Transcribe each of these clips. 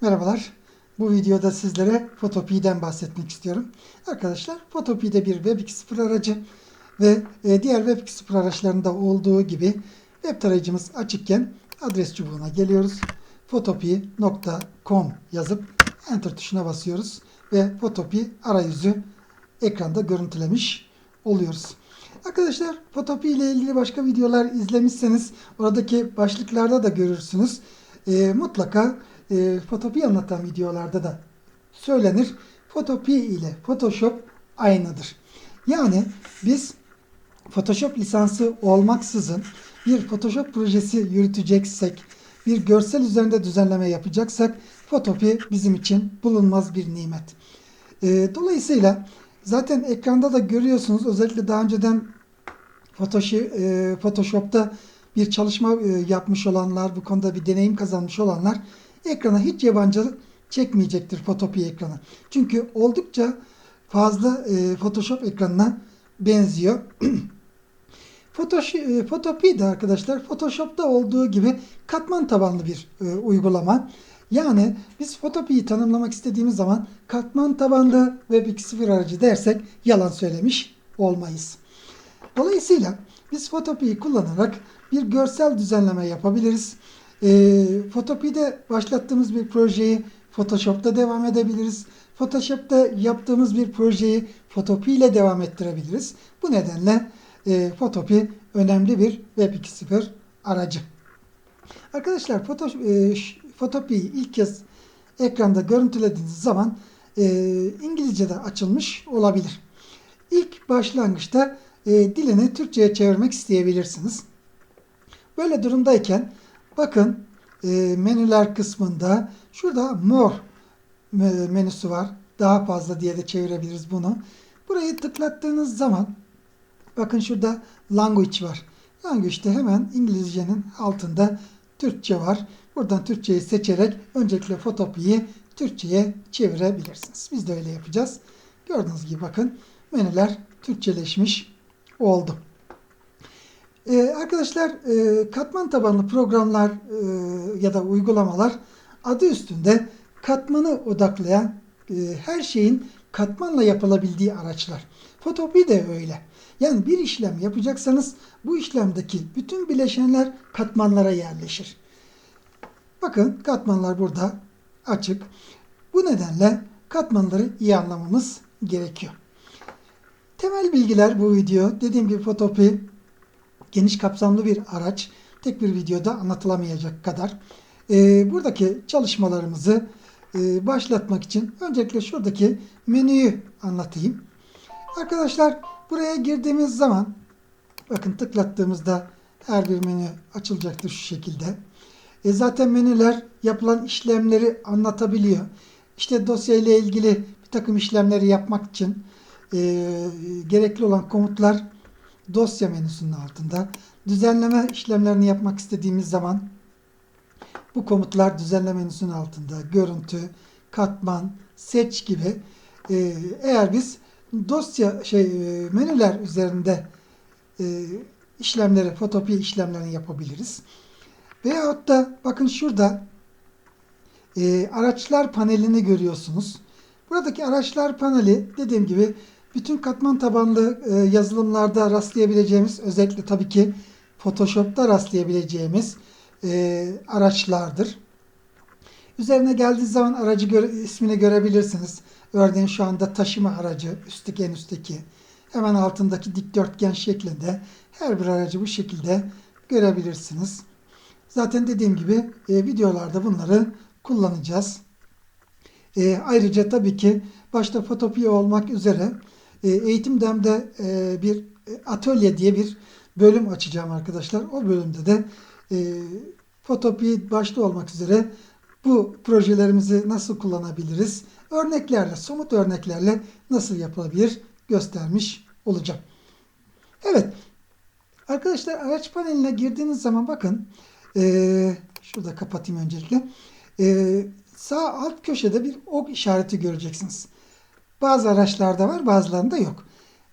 Merhabalar. Bu videoda sizlere Fotopi'den bahsetmek istiyorum. Arkadaşlar Fotopi de bir Web 2.0 aracı ve e, diğer Web 2.0 araçlarında olduğu gibi web tarayıcımız açıkken adres çubuğuna geliyoruz. fotopi.com yazıp Enter tuşuna basıyoruz ve Fotopi arayüzü ekranda görüntülemiş oluyoruz. Arkadaşlar Fotopi ile ilgili başka videolar izlemişseniz oradaki başlıklarda da görürsünüz. E, mutlaka e, Fotopi anlatan videolarda da söylenir. Fotopi ile Photoshop aynıdır. Yani biz Photoshop lisansı olmaksızın bir Photoshop projesi yürüteceksek, bir görsel üzerinde düzenleme yapacaksak Fotopi bizim için bulunmaz bir nimet. E, dolayısıyla zaten ekranda da görüyorsunuz özellikle daha önceden e, Photoshop'ta bir çalışma e, yapmış olanlar, bu konuda bir deneyim kazanmış olanlar ekrana hiç yabancılık çekmeyecektir Fotopi ekranı. Çünkü oldukça fazla e, Photoshop ekranına benziyor. E, Fotopi de arkadaşlar Photoshop'ta olduğu gibi katman tabanlı bir e, uygulama. Yani biz Fotopi'yi tanımlamak istediğimiz zaman katman tabanlı Web 2.0 aracı dersek yalan söylemiş olmayız. Dolayısıyla biz Fotopi'yi kullanarak bir görsel düzenleme yapabiliriz. E, Fotopi'de başlattığımız bir projeyi Photoshop'ta devam edebiliriz. Photoshop'ta yaptığımız bir projeyi Fotopi ile devam ettirebiliriz. Bu nedenle e, Fotopi önemli bir Web 2.0 aracı. Arkadaşlar Foto, e, ilk kez ekranda görüntülediğiniz zaman e, İngilizce'de açılmış olabilir. İlk başlangıçta e, dilini Türkçe'ye çevirmek isteyebilirsiniz. Böyle durumdayken bakın e, menüler kısmında şurada more menüsü var. Daha fazla diye de çevirebiliriz bunu. Burayı tıklattığınız zaman bakın şurada language var. Language'de hemen İngilizcenin altında Türkçe var. Buradan Türkçeyi seçerek öncelikle Fotopi'yi Türkçe'ye çevirebilirsiniz. Biz de öyle yapacağız. Gördüğünüz gibi bakın menüler Türkçeleşmiş oldu. Ee, arkadaşlar e, katman tabanlı programlar e, ya da uygulamalar adı üstünde katmanı odaklayan e, her şeyin katmanla yapılabildiği araçlar. Fotopi de öyle. Yani bir işlem yapacaksanız bu işlemdeki bütün bileşenler katmanlara yerleşir. Bakın katmanlar burada açık. Bu nedenle katmanları iyi anlamamız gerekiyor. Temel bilgiler bu video. Dediğim gibi Fotopi geniş kapsamlı bir araç. Tek bir videoda anlatılamayacak kadar. E, buradaki çalışmalarımızı e, başlatmak için öncelikle şuradaki menüyü anlatayım. Arkadaşlar buraya girdiğimiz zaman bakın tıklattığımızda her bir menü açılacaktır şu şekilde. E, zaten menüler yapılan işlemleri anlatabiliyor. İşte dosya ile ilgili bir takım işlemleri yapmak için e, gerekli olan komutlar dosya menüsünün altında. Düzenleme işlemlerini yapmak istediğimiz zaman bu komutlar düzenleme menüsünün altında. Görüntü, katman, seç gibi. E, eğer biz dosya şey e, menüler üzerinde e, işlemleri, fotopi işlemlerini yapabiliriz. Veyahut da bakın şurada e, araçlar panelini görüyorsunuz. Buradaki araçlar paneli dediğim gibi bütün katman tabanlı e, yazılımlarda rastlayabileceğimiz özellikle tabii ki Photoshop'ta rastlayabileceğimiz e, araçlardır. Üzerine geldiği zaman aracı göre, ismini görebilirsiniz. Örneğin şu anda taşıma aracı üstteki en üstteki hemen altındaki dikdörtgen şeklinde her bir aracı bu şekilde görebilirsiniz. Zaten dediğim gibi e, videolarda bunları kullanacağız. E, ayrıca tabii ki başta fotopi olmak üzere eğitim demde e, bir atölye diye bir bölüm açacağım arkadaşlar. O bölümde de e, fotopi başta olmak üzere bu projelerimizi nasıl kullanabiliriz? Örneklerle, somut örneklerle nasıl yapılabilir göstermiş olacağım. Evet. Arkadaşlar araç paneline girdiğiniz zaman bakın ee, şurada kapatayım öncelikle. Ee, sağ alt köşede bir ok işareti göreceksiniz. Bazı araçlarda var bazılarında yok.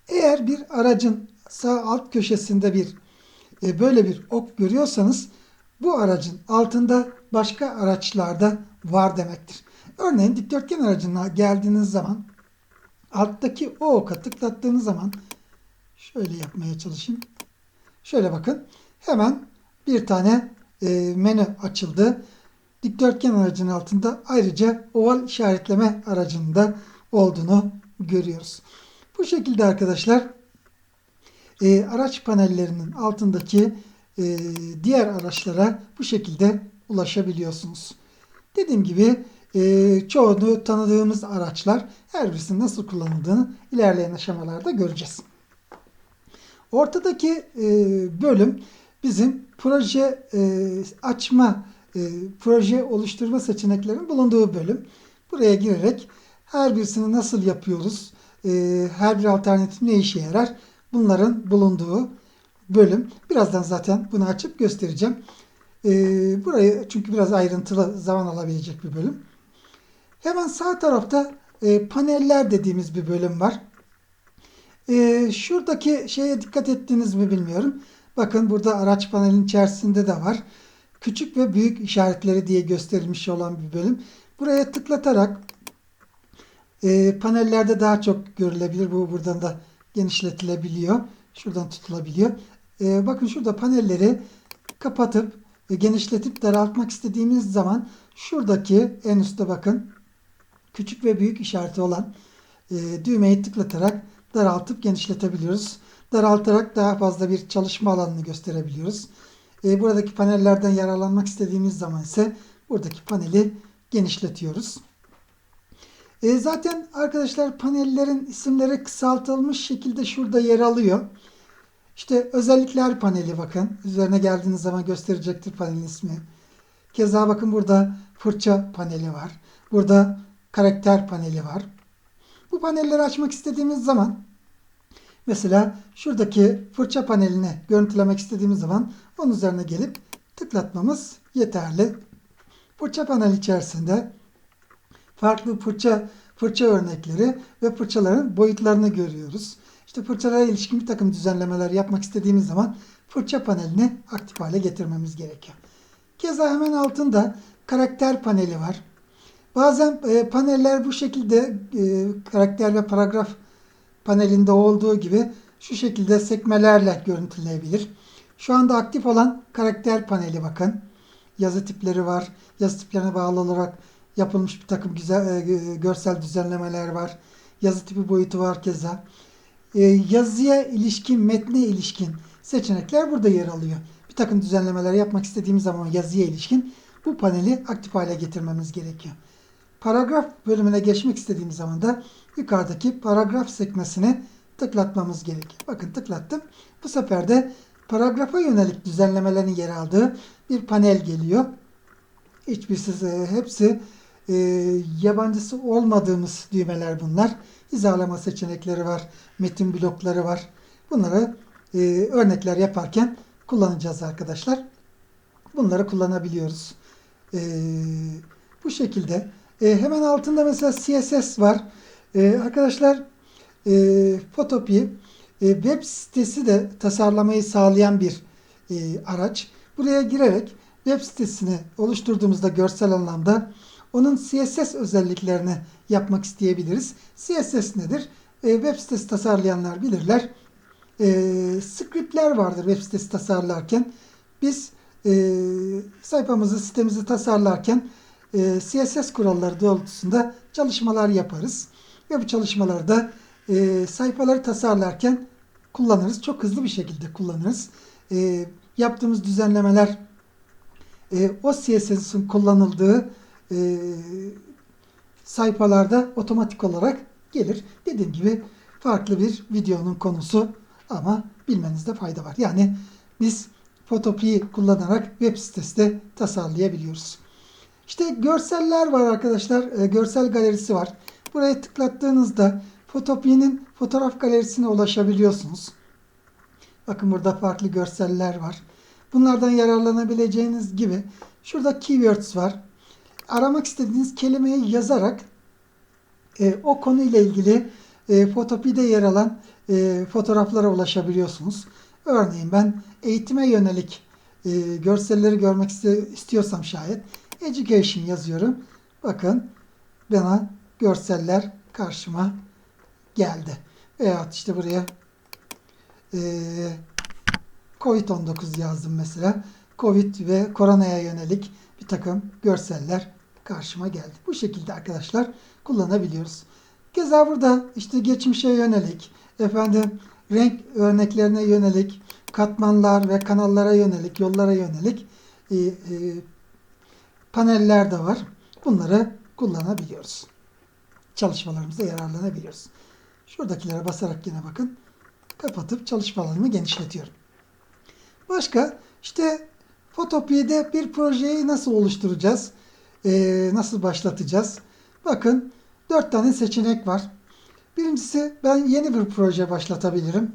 Eğer bir aracın sağ alt köşesinde bir e, böyle bir ok görüyorsanız bu aracın altında başka araçlarda var demektir. Örneğin dikdörtgen aracına geldiğiniz zaman alttaki o oka tıklattığınız zaman şöyle yapmaya çalışayım. Şöyle bakın. Hemen bir tane e, menü açıldı. Dikdörtgen aracının altında ayrıca oval işaretleme aracında olduğunu görüyoruz. Bu şekilde arkadaşlar e, araç panellerinin altındaki e, diğer araçlara bu şekilde ulaşabiliyorsunuz. Dediğim gibi e, çoğunu tanıdığımız araçlar her birisinin nasıl kullanıldığını ilerleyen aşamalarda göreceğiz. Ortadaki e, bölüm bizim proje e, açma, e, proje oluşturma seçeneklerinin bulunduğu bölüm. Buraya girerek her birisini nasıl yapıyoruz, e, her bir alternatif ne işe yarar bunların bulunduğu bölüm. Birazdan zaten bunu açıp göstereceğim. E, burayı çünkü biraz ayrıntılı zaman alabilecek bir bölüm. Hemen sağ tarafta e, paneller dediğimiz bir bölüm var. E, şuradaki şeye dikkat ettiniz mi bilmiyorum. Bakın burada araç panelin içerisinde de var. Küçük ve büyük işaretleri diye gösterilmiş olan bir bölüm. Buraya tıklatarak e, panellerde daha çok görülebilir. Bu buradan da genişletilebiliyor. Şuradan tutulabiliyor. E, bakın şurada panelleri kapatıp e, genişletip daraltmak istediğimiz zaman şuradaki en üstte bakın küçük ve büyük işareti olan e, düğmeyi tıklatarak daraltıp genişletebiliyoruz. Daraltarak daha fazla bir çalışma alanını gösterebiliyoruz. E, buradaki panellerden yararlanmak istediğimiz zaman ise buradaki paneli genişletiyoruz. E, zaten arkadaşlar panellerin isimleri kısaltılmış şekilde şurada yer alıyor. İşte özellikler paneli bakın. Üzerine geldiğiniz zaman gösterecektir panelin ismi. Keza bakın burada fırça paneli var. Burada karakter paneli var. Bu panelleri açmak istediğimiz zaman mesela şuradaki fırça panelini görüntülemek istediğimiz zaman onun üzerine gelip tıklatmamız yeterli. Fırça panel içerisinde farklı fırça fırça örnekleri ve fırçaların boyutlarını görüyoruz. İşte fırçalara ilişkin bir takım düzenlemeler yapmak istediğimiz zaman fırça panelini aktif hale getirmemiz gerekiyor. Keza hemen altında karakter paneli var. Bazen e, paneller bu şekilde e, karakter ve paragraf panelinde olduğu gibi şu şekilde sekmelerle görüntülenebilir. Şu anda aktif olan karakter paneli bakın. Yazı tipleri var. Yazı tiplerine bağlı olarak yapılmış bir takım güzel e, görsel düzenlemeler var. Yazı tipi boyutu var keza. E, yazıya ilişkin, metne ilişkin seçenekler burada yer alıyor. Bir takım düzenlemeler yapmak istediğimiz zaman yazıya ilişkin bu paneli aktif hale getirmemiz gerekiyor. Paragraf bölümüne geçmek istediğimiz zaman da yukarıdaki paragraf sekmesine tıklatmamız gerekiyor. Bakın tıklattım. Bu sefer de paragrafa yönelik düzenlemelerin yer aldığı bir panel geliyor. Hiçbirisi, e, hepsi e, yabancısı olmadığımız düğmeler bunlar. Hizalama seçenekleri var, metin blokları var. Bunları e, örnekler yaparken kullanacağız arkadaşlar. Bunları kullanabiliyoruz. E, bu şekilde. E, hemen altında mesela CSS var. E, arkadaşlar e, Photopea e, web sitesi de tasarlamayı sağlayan bir e, araç. Buraya girerek web sitesini oluşturduğumuzda görsel anlamda onun CSS özelliklerini yapmak isteyebiliriz. CSS nedir? E, web sitesi tasarlayanlar bilirler. E, scriptler vardır web sitesi tasarlarken. Biz e, sayfamızı, sitemizi tasarlarken e, CSS kuralları doğrultusunda çalışmalar yaparız. Ve bu çalışmalarda e, sayfaları tasarlarken kullanırız. Çok hızlı bir şekilde kullanırız. E, yaptığımız düzenlemeler e, o CSS'in kullanıldığı e, sayfalarda otomatik olarak gelir. Dediğim gibi farklı bir videonun konusu ama bilmenizde fayda var. Yani biz Photopea kullanarak web sitesi de tasarlayabiliyoruz. İşte görseller var arkadaşlar. E, görsel galerisi var. Buraya tıklattığınızda Photopea'nin fotoğraf galerisine ulaşabiliyorsunuz. Bakın burada farklı görseller var. Bunlardan yararlanabileceğiniz gibi şurada keywords var. Aramak istediğiniz kelimeyi yazarak e, o konuyla ilgili e, Photopea'de yer alan e, fotoğraflara ulaşabiliyorsunuz. Örneğin ben eğitime yönelik e, görselleri görmek istiyorsam şayet Education yazıyorum. Bakın bana görseller karşıma geldi. Veyahut işte buraya eee Covid-19 yazdım mesela. Covid ve koronaya yönelik bir takım görseller karşıma geldi. Bu şekilde arkadaşlar kullanabiliyoruz. Keza burada işte geçmişe yönelik, efendim renk örneklerine yönelik, katmanlar ve kanallara yönelik, yollara yönelik e, e, paneller de var. Bunları kullanabiliyoruz. Çalışmalarımızda yararlanabiliyoruz. Şuradakilere basarak yine bakın. Kapatıp çalışma alanımı genişletiyorum. Başka işte Fotopi'de bir projeyi nasıl oluşturacağız? Ee, nasıl başlatacağız? Bakın dört tane seçenek var. Birincisi ben yeni bir proje başlatabilirim.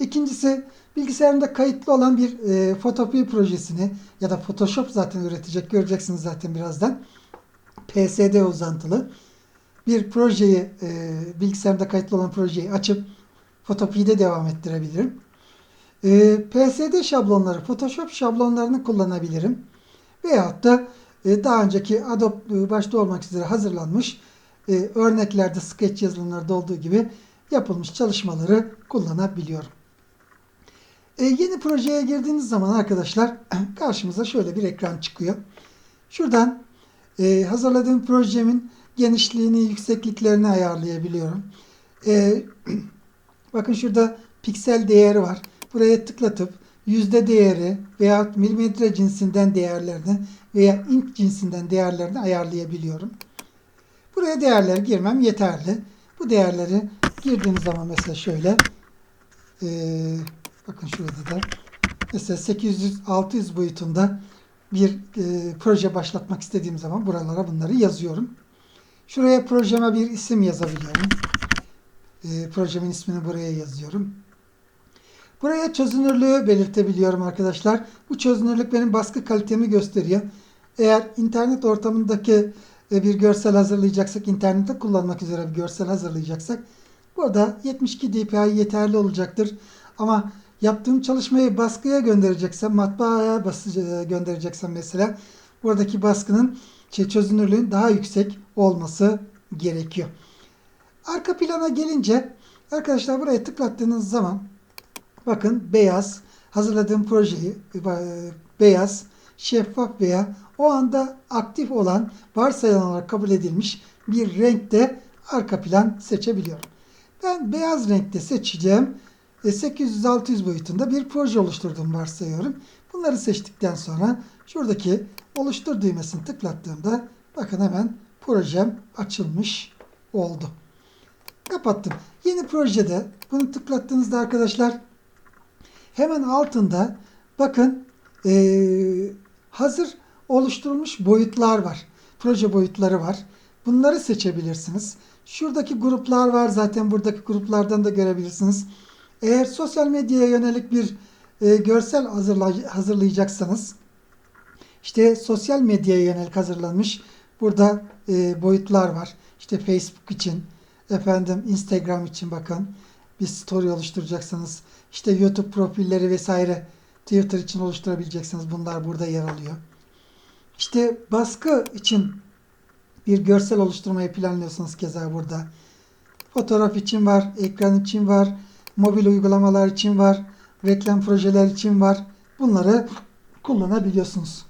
İkincisi bilgisayarımda kayıtlı olan bir e, Fotopi projesini ya da Photoshop zaten üretecek göreceksiniz zaten birazdan. PSD uzantılı bir projeyi e, bilgisayarımda kayıtlı olan projeyi açıp Fotopi'de devam ettirebilirim. E, PSD şablonları, Photoshop şablonlarını kullanabilirim. Veyahut da e, daha önceki Adobe başta olmak üzere hazırlanmış e, örneklerde, sketch yazılımlarda olduğu gibi yapılmış çalışmaları kullanabiliyorum. E, yeni projeye girdiğiniz zaman arkadaşlar karşımıza şöyle bir ekran çıkıyor. Şuradan e, hazırladığım projemin genişliğini, yüksekliklerini ayarlayabiliyorum. E, bakın şurada piksel değeri var. Buraya tıklatıp yüzde değeri veya milimetre cinsinden değerlerini veya int cinsinden değerlerini ayarlayabiliyorum. Buraya değerler girmem yeterli. Bu değerleri girdiğiniz zaman mesela şöyle ee, bakın şurada da mesela 800-600 boyutunda bir e, proje başlatmak istediğim zaman buralara bunları yazıyorum. Şuraya projeme bir isim yazabiliyorum. E, projemin ismini buraya yazıyorum. Buraya çözünürlüğü belirtebiliyorum arkadaşlar. Bu çözünürlük benim baskı kalitemi gösteriyor. Eğer internet ortamındaki e, bir görsel hazırlayacaksak, internette kullanmak üzere bir görsel hazırlayacaksak burada 72 dpi yeterli olacaktır. Ama yaptığım çalışmayı baskıya göndereceksem, matbaaya basıcı göndereceksem mesela buradaki baskının şey, çözünürlüğün daha yüksek olması gerekiyor. Arka plana gelince arkadaşlar buraya tıklattığınız zaman bakın beyaz hazırladığım projeyi beyaz şeffaf veya o anda aktif olan varsayılan olarak kabul edilmiş bir renkte arka plan seçebiliyorum. Ben beyaz renkte seçeceğim. 800-600 boyutunda bir proje oluşturduğumu varsayıyorum. Bunları seçtikten sonra şuradaki oluştur düğmesini tıklattığımda bakın hemen projem açılmış oldu. Kapattım. Yeni projede bunu tıklattığınızda arkadaşlar hemen altında bakın ee, hazır oluşturulmuş boyutlar var. Proje boyutları var. Bunları seçebilirsiniz. Şuradaki gruplar var. Zaten buradaki gruplardan da görebilirsiniz. Eğer sosyal medyaya yönelik bir e, görsel hazırlay hazırlayacaksanız işte sosyal medyaya yönelik hazırlanmış burada e, boyutlar var. İşte Facebook için, efendim Instagram için bakın. Bir story oluşturacaksanız işte YouTube profilleri vesaire Twitter için oluşturabileceksiniz. Bunlar burada yer alıyor. İşte baskı için bir görsel oluşturmayı planlıyorsanız keza burada. Fotoğraf için var, ekran için var, mobil uygulamalar için var, reklam projeler için var. Bunları kullanabiliyorsunuz.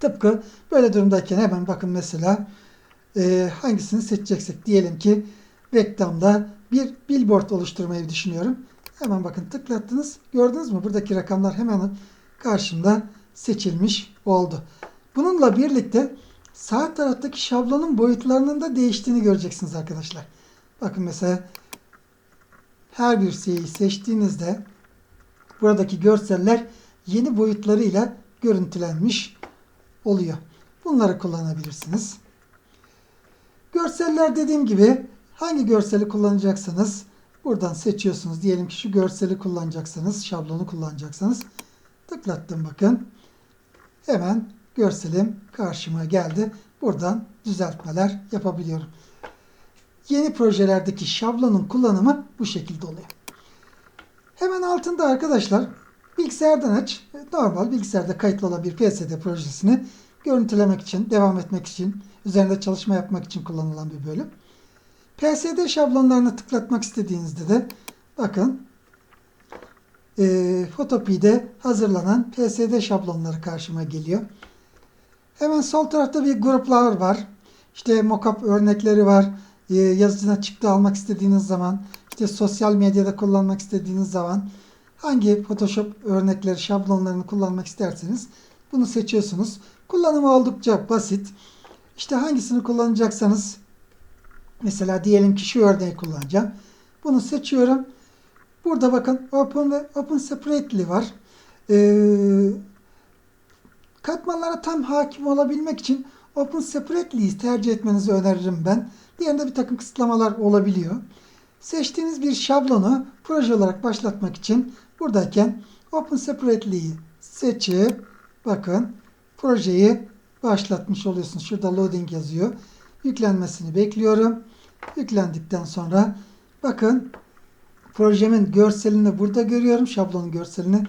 Tıpkı böyle durumdayken hemen bakın mesela e, hangisini seçeceksek diyelim ki reklamda bir billboard oluşturmayı düşünüyorum. Hemen bakın tıklattınız. Gördünüz mü? Buradaki rakamlar hemen karşımda seçilmiş oldu. Bununla birlikte sağ taraftaki şablonun boyutlarının da değiştiğini göreceksiniz arkadaşlar. Bakın mesela her bir şeyi seçtiğinizde buradaki görseller yeni boyutlarıyla görüntülenmiş oluyor. Bunları kullanabilirsiniz. Görseller dediğim gibi hangi görseli kullanacaksanız buradan seçiyorsunuz. Diyelim ki şu görseli kullanacaksanız, şablonu kullanacaksanız tıklattım bakın. Hemen görselim karşıma geldi. Buradan düzeltmeler yapabiliyorum. Yeni projelerdeki şablonun kullanımı bu şekilde oluyor. Hemen altında arkadaşlar bilgisayardan aç. Normal bilgisayarda kayıtlı olan bir PSD projesini görüntülemek için, devam etmek için, üzerinde çalışma yapmak için kullanılan bir bölüm. PSD şablonlarını tıklatmak istediğinizde de bakın e, Fotopi'de hazırlanan PSD şablonları karşıma geliyor. Hemen sol tarafta bir gruplar var. İşte mockup örnekleri var. E, yazıcına çıktı almak istediğiniz zaman, işte sosyal medyada kullanmak istediğiniz zaman hangi Photoshop örnekleri, şablonlarını kullanmak isterseniz bunu seçiyorsunuz. Kullanımı oldukça basit. İşte hangisini kullanacaksanız mesela diyelim ki şu örneği kullanacağım. Bunu seçiyorum. Burada bakın Open ve Open Separately var. Ee, katmanlara tam hakim olabilmek için Open Separately'yi tercih etmenizi öneririm ben. Diğerinde bir takım kısıtlamalar olabiliyor. Seçtiğiniz bir şablonu proje olarak başlatmak için buradayken Open Separately'yi seçip bakın projeyi başlatmış oluyorsunuz. Şurada loading yazıyor. Yüklenmesini bekliyorum. Yüklendikten sonra bakın projemin görselini burada görüyorum. Şablonun görselini.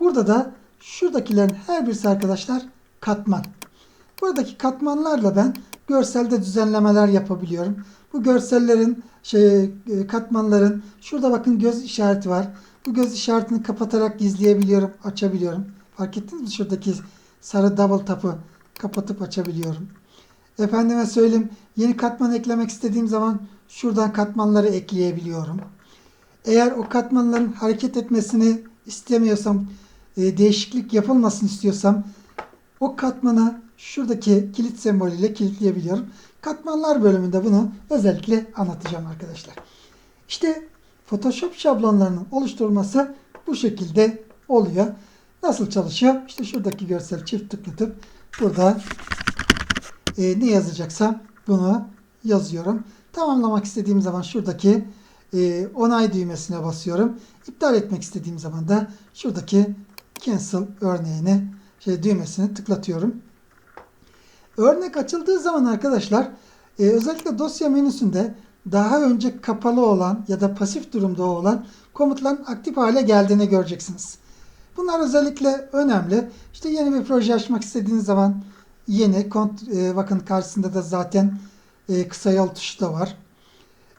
Burada da şuradakilerin her birisi arkadaşlar katman. Buradaki katmanlarla ben görselde düzenlemeler yapabiliyorum. Bu görsellerin şey e, katmanların şurada bakın göz işareti var. Bu göz işaretini kapatarak gizleyebiliyorum, açabiliyorum. Fark ettiniz mi? Şuradaki sarı double tap'ı kapatıp açabiliyorum. Efendime söyleyeyim yeni katman eklemek istediğim zaman şuradan katmanları ekleyebiliyorum. Eğer o katmanların hareket etmesini istemiyorsam, e, değişiklik yapılmasını istiyorsam o katmanı şuradaki kilit sembolüyle kilitleyebiliyorum. Katmanlar bölümünde bunu özellikle anlatacağım arkadaşlar. İşte Photoshop şablonlarının oluşturulması bu şekilde oluyor. Nasıl çalışıyor? İşte şuradaki görsel çift tıklatıp burada e, ne yazacaksam bunu yazıyorum. Tamamlamak istediğim zaman şuradaki e, onay düğmesine basıyorum. İptal etmek istediğim zaman da şuradaki cancel örneğini şey düğmesini tıklatıyorum. Örnek açıldığı zaman arkadaşlar e, özellikle dosya menüsünde daha önce kapalı olan ya da pasif durumda olan komutların aktif hale geldiğini göreceksiniz. Bunlar özellikle önemli. İşte yeni bir proje açmak istediğiniz zaman yeni kont e, bakın karşısında da zaten e, kısa yol tuşu da var.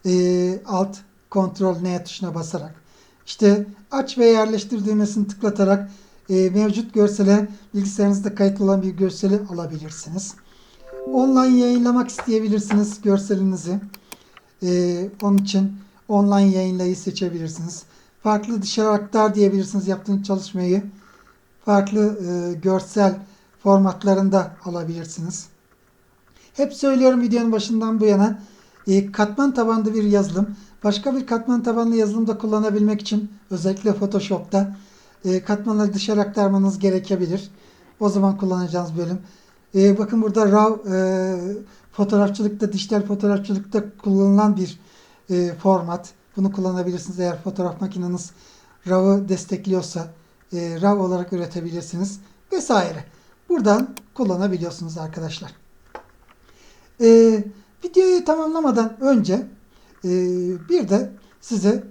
E, alt kontrol N tuşuna basarak işte aç ve yerleştir düğmesini tıklatarak e, mevcut görsele bilgisayarınızda kayıtlı olan bir görseli alabilirsiniz. Online yayınlamak isteyebilirsiniz görselinizi. E, onun için online yayınlayı seçebilirsiniz. Farklı dışarı aktar diyebilirsiniz yaptığınız çalışmayı. Farklı e, görsel formatlarında alabilirsiniz. Hep söylüyorum videonun başından bu yana e, katman tabanlı bir yazılım başka bir katman tabanlı yazılımda kullanabilmek için özellikle Photoshop'ta e, katmanları dışarı aktarmanız gerekebilir. O zaman kullanacağınız bölüm. E, bakın burada RAW fotoğrafçılıkta, dijital fotoğrafçılıkta kullanılan bir format. Bunu kullanabilirsiniz eğer fotoğraf makineniz RAW'ı destekliyorsa RAW olarak üretebilirsiniz vesaire. Buradan kullanabiliyorsunuz arkadaşlar. E, videoyu tamamlamadan önce e, bir de size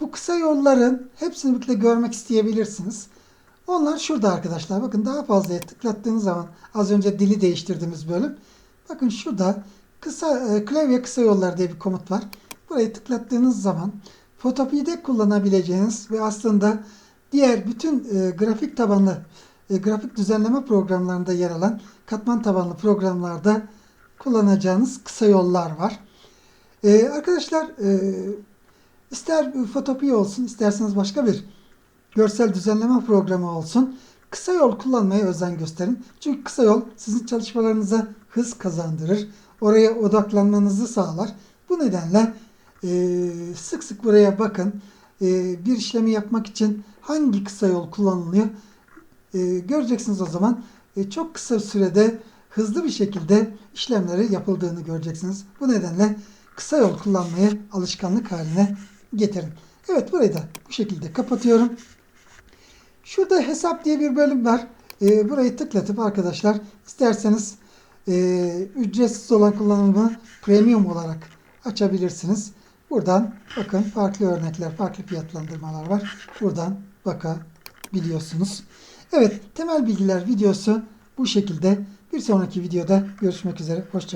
bu kısa yolların hepsini birlikte görmek isteyebilirsiniz. Onlar şurada arkadaşlar. Bakın daha fazla tıklattığınız zaman az önce dili değiştirdiğimiz bölüm. Bakın şurada kısa e, klavye kısa yollar diye bir komut var. Burayı tıklattığınız zaman Photopie'de kullanabileceğiniz ve aslında diğer bütün e, grafik tabanlı e, grafik düzenleme programlarında yer alan katman tabanlı programlarda kullanacağınız kısa yollar var. E, arkadaşlar e, ister Photopia olsun isterseniz başka bir görsel düzenleme programı olsun kısa yol kullanmaya özen gösterin. Çünkü kısa yol sizin çalışmalarınıza hız kazandırır. Oraya odaklanmanızı sağlar. Bu nedenle sık sık buraya bakın. Bir işlemi yapmak için hangi kısa yol kullanılıyor e, göreceksiniz o zaman. E, çok kısa sürede hızlı bir şekilde işlemleri yapıldığını göreceksiniz. Bu nedenle kısa yol kullanmayı alışkanlık haline getirin. Evet burayı da bu şekilde kapatıyorum. Şurada hesap diye bir bölüm var. E, burayı tıklatıp arkadaşlar isterseniz e, ücretsiz olan kullanımı premium olarak açabilirsiniz. Buradan bakın farklı örnekler, farklı fiyatlandırmalar var. Buradan bakabiliyorsunuz. Evet temel bilgiler videosu bu şekilde. Bir sonraki videoda görüşmek üzere. Hoşçakalın.